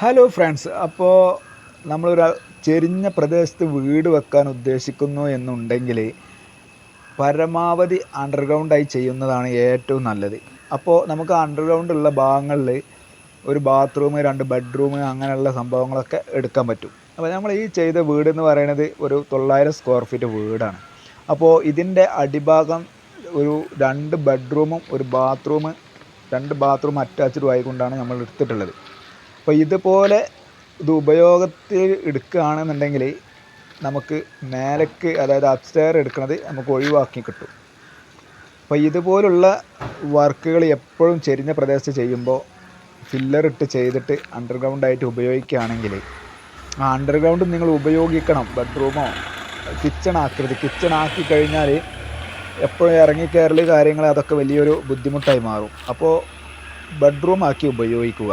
Hello friends അപ്പോൾ നമ്മളൊരു ചെരിഞ്ഞ പ്രദേശത്ത് വീട് വെക്കാൻ ഉദ്ദേശിക്കുന്നു എന്നുണ്ടെങ്കിൽ പരമാവധി അണ്ടർഗ്രൗണ്ടായി ചെയ്യുന്നതാണ് ഏറ്റവും നല്ലത്. അപ്പോൾ നമുക്ക് അണ്ടർഗ്രൗണ്ട് ഉള്ള ഭാഗങ്ങളിൽ ഒരു ബാത്റൂം രണ്ട് ബെഡ്റൂം അങ്ങനെയുള്ള സംഭവങ്ങളൊക്കെ എടുക്കാൻ പറ്റും. അപ്പോൾ നമ്മൾ ഈ ചെയ്ത വീട് എന്ന് പറയുന്നത് ഒരു തൊള്ളായിരം സ്ക്വയർ ഫീറ്റ് വീടാണ്. അപ്പോൾ ഇതിന്റെ അടിഭാഗം ഒരു രണ്ട് ബെഡ്റൂമും ഒരു ബാത്റൂം രണ്ട് ബാത്റൂം അറ്റാച്ച്ഡും ആയിക്കൊണ്ടാണ് നമ്മൾ എടുത്തിട്ടുള്ളത്. അപ്പോൾ ഇതുപോലെ ഇത് ഉപയോഗത്തിൽ എടുക്കുകയാണെന്നുണ്ടെങ്കിൽ നമുക്ക് മേലേക്ക് അതായത് അപ്സ്റ്റെയർ എടുക്കുന്നത് നമുക്ക് ഒഴിവാക്കി കിട്ടും. അപ്പോൾ ഇതുപോലുള്ള വർക്കുകൾ എപ്പോഴും ചെരിഞ്ഞ പ്രദേശത്ത് ചെയ്യുമ്പോൾ ഫില്ലർ ഇട്ട് ചെയ്തിട്ട് അണ്ടർഗ്രൗണ്ട് ആയിട്ട് ഉപയോഗിക്കുകയാണെങ്കിൽ ആ അണ്ടർഗ്രൗണ്ട് നിങ്ങൾ ഉപയോഗിക്കണം. ബെഡ്റൂമോ കിച്ചൺ ആക്കരുത്. കിച്ചൺ ആക്കി കഴിഞ്ഞാൽ എപ്പോഴും ഇറങ്ങിക്കയറൽ കാര്യങ്ങൾ അതൊക്കെ വലിയൊരു ബുദ്ധിമുട്ടായി മാറും. അപ്പോൾ ബെഡ്റൂം ആക്കി ഉപയോഗിക്കുക.